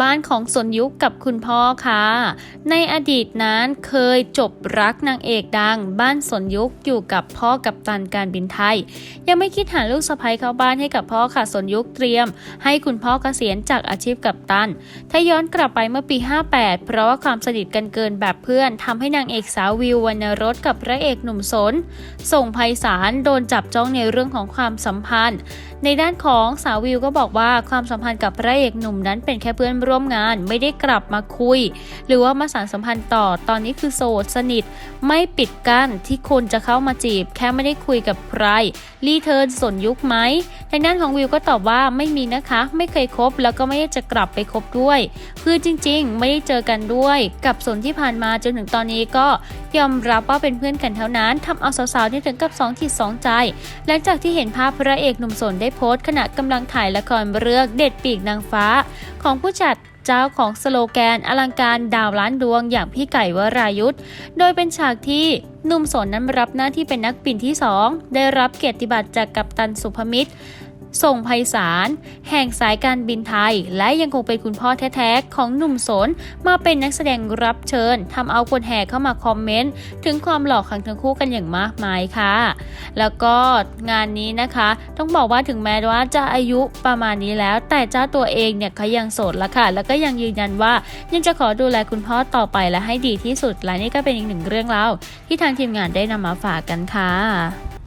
บ้านของสนยุคกับคุณพ่อค่ะ ในอดีตนั้นเคยจบรักนางเอกดัง บ้านสนยุคอยู่กับพ่อกับตันการบินไทย ยังไม่คิดหาลูกสะใภ้เข้าบ้านให้กับพ่อค่ะสนยุคเตรียม ให้คุณพ่อเกษียณจากอาชีพกับตัน ถ้าย้อนกลับไปเมื่อปี 58 เพราะว่าความสนิทกันเกินแบบเพื่อนทำให้นางเอกสาววิววรรณรสกับพระเอกหนุ่มสน ส่งไพศาลโดนจับจ้องในเรื่องของความสัมพันธ์ ในด้านของสาววิวก็บอกว่าความสัมพันธ์กับพระเอกหนุ่มนั้นเป็นแค่เพื่อนร่วมงานไม่ได้กลับมาคุย หรือว่ามาสานสัมพันธ์ต่อตอนนี้คือโสดสนิท ไม่ปิดกั้นที่คนจะเข้ามาจีบ แค่ไม่ได้คุยกับใครรีเทิร์นสนยุคไหมทางด้านของวิวก็ตอบว่าไม่มีนะคะ ไม่เคยคบแล้วก็ไม่ได้จะกลับไปคบด้วย คือจริงๆ ไม่ได้เจอกันด้วย กับสนที่ผ่านมาจนถึงตอนนี้ก็ยอมรับว่าเป็นเพื่อนกันเท่านั้นทำเอาสาวๆที่ถึงกับสองจิตสองใจ หลังจากที่เห็นภาพพระเอกหนุ่มสนได้โพสต์ขณะกำลังถ่ายละครเรื่องเด็ดปีกนางฟ้า ของผู้จัด เจ้าของสโลแกนอลังการดาวล้านดวงอย่างพี่ไก่วรายุทธ์โดยเป็นฉากที่หนุ่มสนนั้นรับหน้าที่เป็นนักบินที่ 2 ได้รับเกียรติบัตรจากกัปตันสุภมิตร ส่งไพศาลแห่งสายการบินไทย และยังคงเป็นคุณพ่อแท้ๆ ของหนุ่มสน มาเป็นนักแสดงรับเชิญทำเอาคนแห่เข้ามาคอมเมนต์ ถึงความหล่อของทั้งคู่กันอย่างมากมายค่ะ แล้วก็งานนี้นะคะ ต้องบอกว่าถึงแม้ว่าจะอายุประมาณนี้แล้ว แต่เจ้าตัวเองเนี่ยเขายังโสดละค่ะ แล้วก็ยังยืนยันว่ายังจะขอดูแลคุณพ่อต่อไปและให้ดีที่สุดและนี่ก็เป็นอีกหนึ่งเรื่องเล่าที่ทางทีมงานได้นำมาฝากกันค่ะ